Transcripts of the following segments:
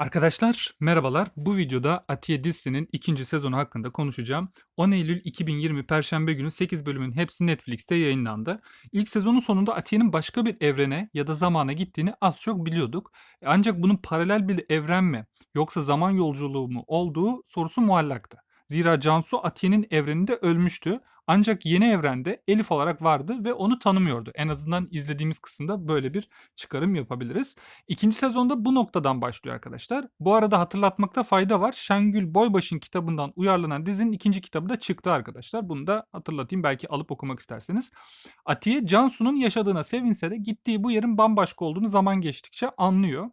Arkadaşlar merhabalar. Bu videoda Atiye dizisinin ikinci sezonu hakkında konuşacağım. 10 Eylül 2020 Perşembe günü 8 bölümün hepsi Netflix'te yayınlandı. İlk sezonun sonunda Atiye'nin başka bir evrene ya da zamana gittiğini az çok biliyorduk. Ancak bunun paralel bir evren mi yoksa zaman yolculuğu mu olduğu sorusu muallaktı. Zira Cansu Atiye'nin evreninde ölmüştü. Ancak yeni evrende Elif olarak vardı ve onu tanımıyordu. En azından izlediğimiz kısımda böyle bir çıkarım yapabiliriz. İkinci sezonda bu noktadan başlıyor arkadaşlar. Bu arada hatırlatmakta fayda var. Şengül Boybaş'ın kitabından uyarlanan dizinin ikinci kitabı da çıktı arkadaşlar. Bunu da hatırlatayım belki alıp okumak isterseniz. Atiye Cansu'nun yaşadığına sevinse de gittiği bu yerin bambaşka olduğunu zaman geçtikçe anlıyor.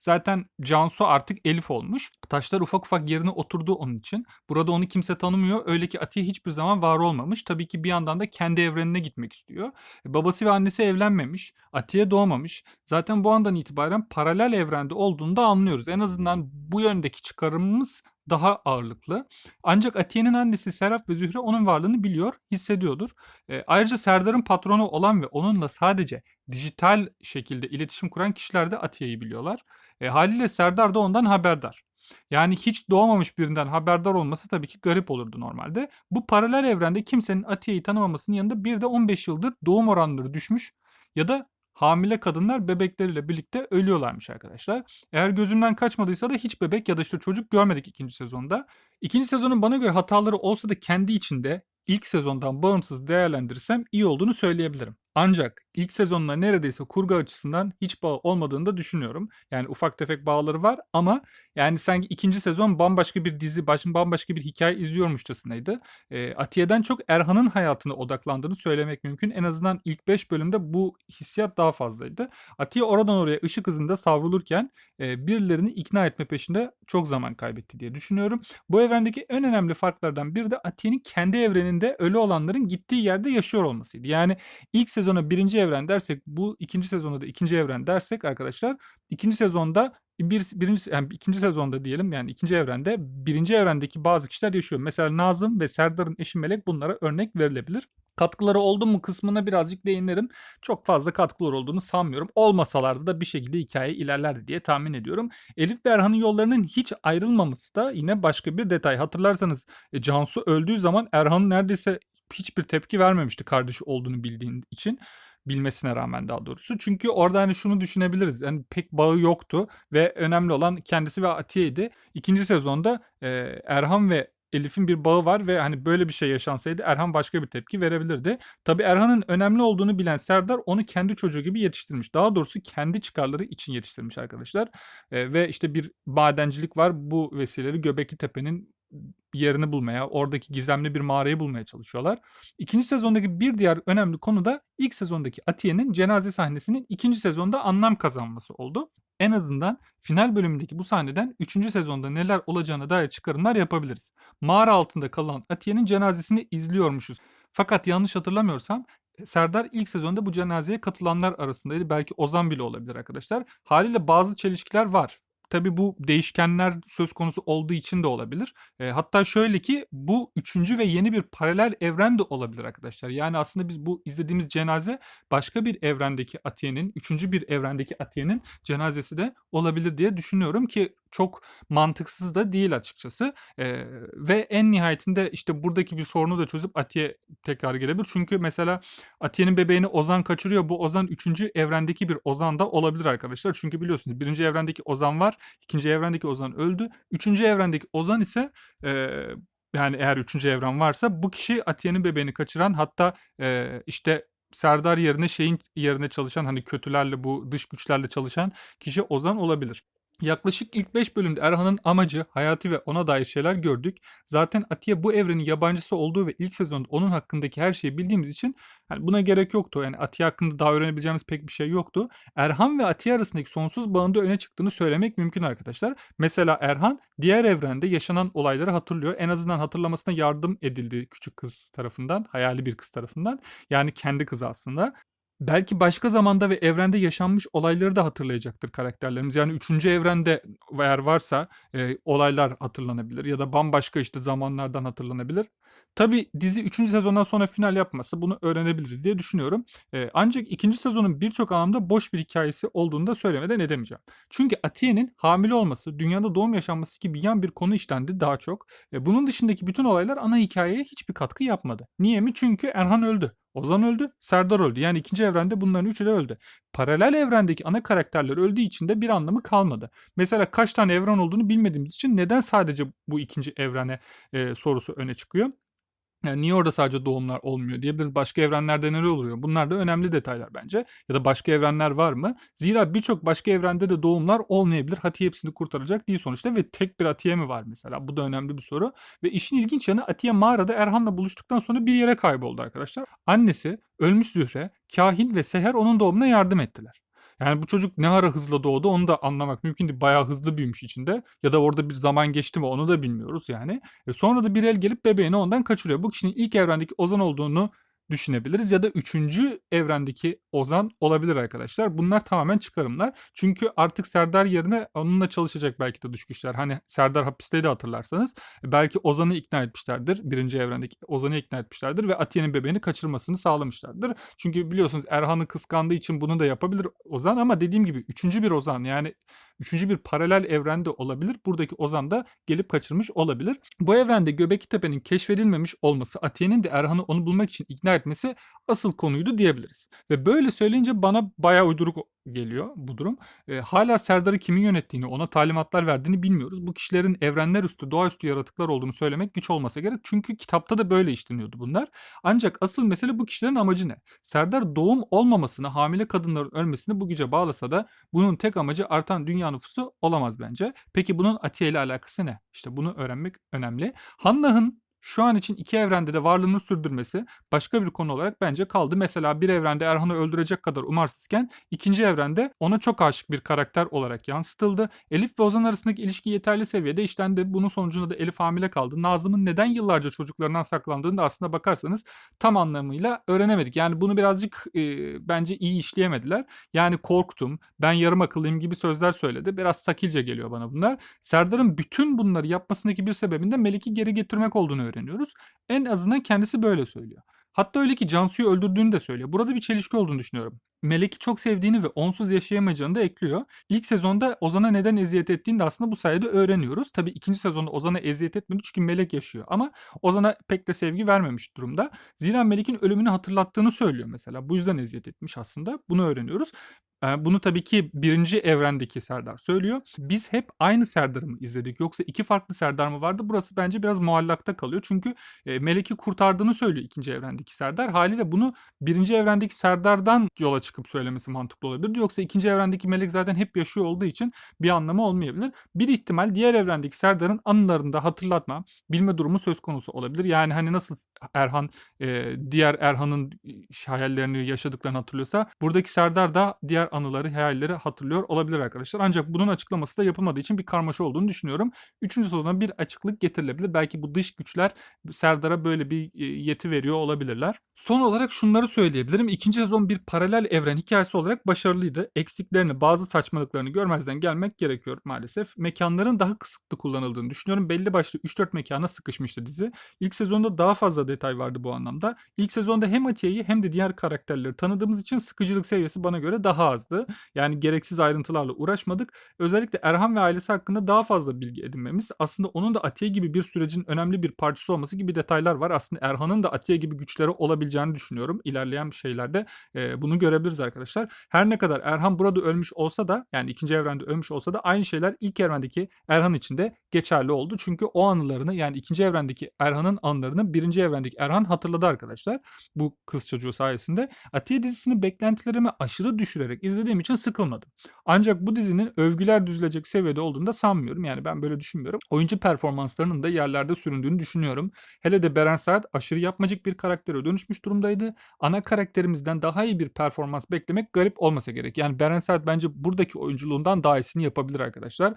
Zaten Cansu artık Elif olmuş. Taşlar ufak ufak yerine oturdu onun için. Burada onu kimse tanımıyor. Öyle ki Atiye hiçbir zaman var olmamış. Tabii ki bir yandan da kendi evrenine gitmek istiyor. E, babası ve annesi evlenmemiş. Atiye doğmamış. Zaten bu andan itibaren paralel evrende olduğunu da anlıyoruz. En azından bu yöndeki çıkarımımız daha ağırlıklı. Ancak Atiye'nin annesi Serap ve Zühre onun varlığını biliyor, hissediyordur. E, ayrıca Serdar'ın patronu olan ve onunla sadece dijital şekilde iletişim kuran kişiler de Atiye'yi biliyorlar. E, haliyle Serdar da ondan haberdar. Yani hiç doğmamış birinden haberdar olması tabii ki garip olurdu normalde. Bu paralel evrende kimsenin Atiye'yi tanımamasının yanında bir de 15 yıldır doğum oranları düşmüş ya da hamile kadınlar bebekleriyle birlikte ölüyorlarmış arkadaşlar. Eğer gözümden kaçmadıysa da hiç bebek ya da işte çocuk görmedik ikinci sezonda. İkinci sezonun bana göre hataları olsa da kendi içinde ilk sezondan bağımsız değerlendirirsem iyi olduğunu söyleyebilirim. Ancak ilk sezonla neredeyse kurgu açısından hiç bağ olmadığını da düşünüyorum. Yani ufak tefek bağları var ama yani sanki ikinci sezon bambaşka bir dizi, bambaşka bir hikaye izliyormuşçasınaydı. E, Atiye'den çok Erhan'ın hayatına odaklandığını söylemek mümkün. En azından ilk 5 bölümde bu hissiyat daha fazlaydı. Atiye oradan oraya ışık hızında savrulurken e, birilerini ikna etme peşinde çok zaman kaybetti diye düşünüyorum. Bu evrendeki en önemli farklardan biri de Atiye'nin kendi evreninde ölü olanların gittiği yerde yaşıyor olmasıydı. Yani ilk sezona birinci evren dersek bu ikinci sezonda da ikinci evren dersek arkadaşlar ikinci sezonda bir, birinci, yani ikinci sezonda diyelim yani ikinci evrende birinci evrendeki bazı kişiler yaşıyor. Mesela Nazım ve Serdar'ın eşi Melek bunlara örnek verilebilir. Katkıları oldu mu kısmına birazcık değinirim. Çok fazla katkılar olduğunu sanmıyorum. Olmasalardı da bir şekilde hikaye ilerlerdi diye tahmin ediyorum. Elif ve Erhan'ın yollarının hiç ayrılmaması da yine başka bir detay. Hatırlarsanız e, Cansu öldüğü zaman Erhan neredeyse hiçbir tepki vermemişti kardeşi olduğunu bildiğin için bilmesine rağmen daha doğrusu. Çünkü orada hani şunu düşünebiliriz. Yani pek bağı yoktu ve önemli olan kendisi ve Atiye'ydi. İkinci sezonda e, Erhan ve Elif'in bir bağı var ve hani böyle bir şey yaşansaydı Erhan başka bir tepki verebilirdi. Tabi Erhan'ın önemli olduğunu bilen Serdar onu kendi çocuğu gibi yetiştirmiş. Daha doğrusu kendi çıkarları için yetiştirmiş arkadaşlar. E, ve işte bir madencilik var. Bu vesileleri Göbekli Tepe'nin yerini bulmaya, oradaki gizemli bir mağarayı bulmaya çalışıyorlar. İkinci sezondaki bir diğer önemli konu da ilk sezondaki Atiye'nin cenaze sahnesinin ikinci sezonda anlam kazanması oldu. En azından final bölümündeki bu sahneden 3. sezonda neler olacağına dair çıkarımlar yapabiliriz. Mağara altında kalan Atiye'nin cenazesini izliyormuşuz. Fakat yanlış hatırlamıyorsam Serdar ilk sezonda bu cenazeye katılanlar arasındaydı. Belki Ozan bile olabilir arkadaşlar. Haliyle bazı çelişkiler var. Tabii bu değişkenler söz konusu olduğu için de olabilir. E, hatta şöyle ki bu üçüncü ve yeni bir paralel evren de olabilir arkadaşlar. Yani aslında biz bu izlediğimiz cenaze başka bir evrendeki Atiye'nin, üçüncü bir evrendeki Atiye'nin cenazesi de olabilir diye düşünüyorum ki çok mantıksız da değil açıkçası. Ee, ve en nihayetinde işte buradaki bir sorunu da çözüp Atiye tekrar gelebilir. Çünkü mesela Atiye'nin bebeğini Ozan kaçırıyor. Bu Ozan üçüncü evrendeki bir Ozan da olabilir arkadaşlar. Çünkü biliyorsunuz birinci evrendeki Ozan var. ikinci evrendeki Ozan öldü. Üçüncü evrendeki Ozan ise e, yani eğer üçüncü evren varsa bu kişi Atiye'nin bebeğini kaçıran hatta e, işte Serdar yerine şeyin yerine çalışan hani kötülerle bu dış güçlerle çalışan kişi Ozan olabilir. Yaklaşık ilk 5 bölümde Erhan'ın amacı, hayatı ve ona dair şeyler gördük. Zaten Atiye bu evrenin yabancısı olduğu ve ilk sezonda onun hakkındaki her şeyi bildiğimiz için yani buna gerek yoktu. Yani Atiye hakkında daha öğrenebileceğimiz pek bir şey yoktu. Erhan ve Atiye arasındaki sonsuz bağında öne çıktığını söylemek mümkün arkadaşlar. Mesela Erhan diğer evrende yaşanan olayları hatırlıyor. En azından hatırlamasına yardım edildi küçük kız tarafından, hayali bir kız tarafından. Yani kendi kızı aslında. Belki başka zamanda ve evrende yaşanmış olayları da hatırlayacaktır karakterlerimiz. Yani üçüncü evrende eğer varsa e, olaylar hatırlanabilir ya da bambaşka işte zamanlardan hatırlanabilir. Tabii dizi 3. sezondan sonra final yapmasa bunu öğrenebiliriz diye düşünüyorum. Eee, ancak 2. sezonun birçok anlamda boş bir hikâyesi olduğunu da söylemeden edemeyeceğim. Çünkü Atiye'nin hamile olması, dünyada doğum yaşanması gibi yan bir konu işlendi daha çok. E, bunun dışındaki bütün olaylar ana hikâyeye hiçbir katkı yapmadı. Niye mi? Çünkü Erhan öldü. Ozan öldü, Serdar öldü. Yani ikinci evrende bunların üçü de öldü. Paralel evrendeki ana karakterler öldüğü için de bir anlamı kalmadı. Mesela kaç tane evren olduğunu bilmediğimiz için neden sadece bu ikinci evrene e, sorusu öne çıkıyor? Yani niye orada sadece doğumlar olmuyor diyebiliriz. Başka evrenlerde neler oluyor? Bunlar da önemli detaylar bence. Ya da başka evrenler var mı? Zira birçok başka evrende de doğumlar olmayabilir. Hatice hepsini kurtaracak değil sonuçta ve tek bir Atiye mi var mesela? Bu da önemli bir soru. Ve işin ilginç yanı Atiye mağarada Erhan'la buluştuktan sonra bir yere kayboldu arkadaşlar. Annesi, ölmüş Zühre, Kahin ve Seher onun doğumuna yardım ettiler. Yani bu çocuk ne ara hızla doğdu onu da anlamak mümkün değil. Bayağı hızlı büyümüş içinde. Ya da orada bir zaman geçti mi onu da bilmiyoruz yani. E sonra da bir el gelip bebeğini ondan kaçırıyor. Bu kişinin ilk evrendeki Ozan olduğunu düşünebiliriz ya da üçüncü evrendeki Ozan olabilir arkadaşlar. Bunlar tamamen çıkarımlar. Çünkü artık Serdar yerine onunla çalışacak belki de dış güçler. Hani Serdar hapisteydi hatırlarsanız. Belki Ozan'ı ikna etmişlerdir. Birinci evrendeki Ozan'ı ikna etmişlerdir ve Atiye'nin bebeğini kaçırmasını sağlamışlardır. Çünkü biliyorsunuz Erhan'ı kıskandığı için bunu da yapabilir Ozan ama dediğim gibi üçüncü bir Ozan yani üçüncü bir paralel evrende olabilir. Buradaki Ozan da gelip kaçırmış olabilir. Bu evrende Göbekli Tepe'nin keşfedilmemiş olması Atiye'nin de Erhan'ı onu bulmak için ikna etmesi asıl konuydu diyebiliriz. Ve böyle söyleyince bana bayağı uyduruk geliyor bu durum. E, hala Serdar'ı kimin yönettiğini, ona talimatlar verdiğini bilmiyoruz. Bu kişilerin evrenler üstü, doğaüstü yaratıklar olduğunu söylemek güç olmasa gerek. Çünkü kitapta da böyle işleniyordu bunlar. Ancak asıl mesele bu kişilerin amacı ne? Serdar doğum olmamasını, hamile kadınların ölmesini bu güce bağlasa da bunun tek amacı artan dünya nüfusu olamaz bence. Peki bunun Atiye ile alakası ne? İşte bunu öğrenmek önemli. Hannah'ın şu an için iki evrende de varlığını sürdürmesi başka bir konu olarak bence kaldı. Mesela bir evrende Erhan'ı öldürecek kadar umarsızken ikinci evrende ona çok aşık bir karakter olarak yansıtıldı. Elif ve Ozan arasındaki ilişki yeterli seviyede işlendi. Bunun sonucunda da Elif hamile kaldı. Nazım'ın neden yıllarca çocuklarından saklandığını da aslında bakarsanız tam anlamıyla öğrenemedik. Yani bunu birazcık e, bence iyi işleyemediler. Yani korktum, ben yarım akıllıyım gibi sözler söyledi. Biraz sakilce geliyor bana bunlar. Serdar'ın bütün bunları yapmasındaki bir sebebinde Melek'i geri getirmek olduğunu öğreniyoruz. En azından kendisi böyle söylüyor. Hatta öyle ki Cansu'yu öldürdüğünü de söylüyor. Burada bir çelişki olduğunu düşünüyorum. Melek'i çok sevdiğini ve onsuz yaşayamayacağını da ekliyor. İlk sezonda Ozan'a neden eziyet ettiğini de aslında bu sayede öğreniyoruz. Tabii ikinci sezonda Ozan'a eziyet etmedi çünkü Melek yaşıyor. Ama Ozan'a pek de sevgi vermemiş durumda. Zira Melek'in ölümünü hatırlattığını söylüyor mesela. Bu yüzden eziyet etmiş aslında. Bunu öğreniyoruz. Bunu tabii ki birinci evrendeki Serdar söylüyor. Biz hep aynı Serdar'ı mı izledik yoksa iki farklı Serdar mı vardı? Burası bence biraz muallakta kalıyor. Çünkü Melek'i kurtardığını söylüyor ikinci evrendeki Serdar. Haliyle bunu birinci evrendeki Serdar'dan yola çıkıp söylemesi mantıklı olabilir. Yoksa ikinci evrendeki Melek zaten hep yaşıyor olduğu için bir anlamı olmayabilir. Bir ihtimal diğer evrendeki Serdar'ın anılarında hatırlatma, bilme durumu söz konusu olabilir. Yani hani nasıl Erhan diğer Erhan'ın hayallerini yaşadıklarını hatırlıyorsa buradaki Serdar da diğer anıları, hayalleri hatırlıyor olabilir arkadaşlar. Ancak bunun açıklaması da yapılmadığı için bir karmaşa olduğunu düşünüyorum. Üçüncü sezona bir açıklık getirilebilir. Belki bu dış güçler Serdar'a böyle bir yeti veriyor olabilirler. Son olarak şunları söyleyebilirim. İkinci sezon bir paralel evren hikayesi olarak başarılıydı. Eksiklerini, bazı saçmalıklarını görmezden gelmek gerekiyor maalesef. Mekanların daha kısıtlı kullanıldığını düşünüyorum. Belli başlı 3-4 mekana sıkışmıştı dizi. İlk sezonda daha fazla detay vardı bu anlamda. İlk sezonda hem Atiye'yi hem de diğer karakterleri tanıdığımız için sıkıcılık seviyesi bana göre daha azdı. Yani gereksiz ayrıntılarla uğraşmadık. Özellikle Erhan ve ailesi hakkında daha fazla bilgi edinmemiz aslında onun da Atiye gibi bir sürecin önemli bir parçası olması gibi detaylar var. Aslında Erhan'ın da Atiye gibi güçleri olabileceğini düşünüyorum. İlerleyen şeylerde e, bunu görebiliriz arkadaşlar. Her ne kadar Erhan burada ölmüş olsa da yani ikinci evrende ölmüş olsa da aynı şeyler ilk evrendeki Erhan için de geçerli oldu. Çünkü o anılarını yani ikinci evrendeki Erhan'ın anılarını birinci evrendeki Erhan hatırladı arkadaşlar. Bu kız çocuğu sayesinde. Atiye dizisini beklentilerimi aşırı düşürerek izlediğim için sıkılmadım. Ancak bu dizinin övgüler düzülecek seviyede olduğunu da sanmıyorum. Yani ben böyle düşünmüyorum. Oyuncu performanslarının da yerlerde süründüğünü düşünüyorum. Hele de Beren Saat aşırı yapmacık bir karaktere dönüşmüş durumdaydı. Ana karakterimizden daha iyi bir performans beklemek garip olmasa gerek. Yani Beren Saat bence buradaki oyunculuğundan daha iyisini yapabilir arkadaşlar.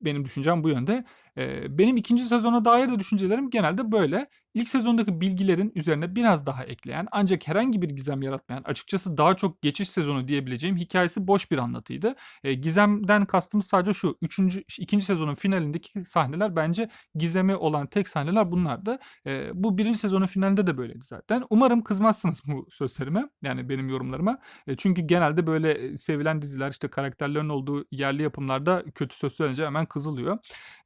Benim düşüncem bu yönde. Eee, benim ikinci sezona dair de düşüncelerim genelde böyle. İlk sezondaki bilgilerin üzerine biraz daha ekleyen ancak herhangi bir gizem yaratmayan açıkçası daha çok geçiş sezonu diyebileceğim hikayesi boş bir anlatıydı. E, gizemden kastımız sadece şu. Üçüncü, ikinci sezonun finalindeki sahneler bence gizemi olan tek sahneler bunlardı. E, bu birinci sezonun finalinde de böyleydi zaten. Umarım kızmazsınız bu sözlerime. Yani benim yorumlarıma. E, çünkü genelde böyle e, sevilen diziler işte karakterlerin olduğu yerli yapımlarda kötü söz söyleyince hemen kızılıyor.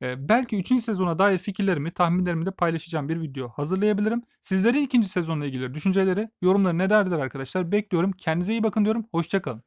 E, belki 3. sezona dair fikirlerimi, tahminlerimi de paylaşacağım bir video hazırlayabilirim. Sizlerin ikinci sezonla ilgili düşünceleri, yorumları ne derdiler arkadaşlar bekliyorum. Kendinize iyi bakın diyorum. Hoşçakalın.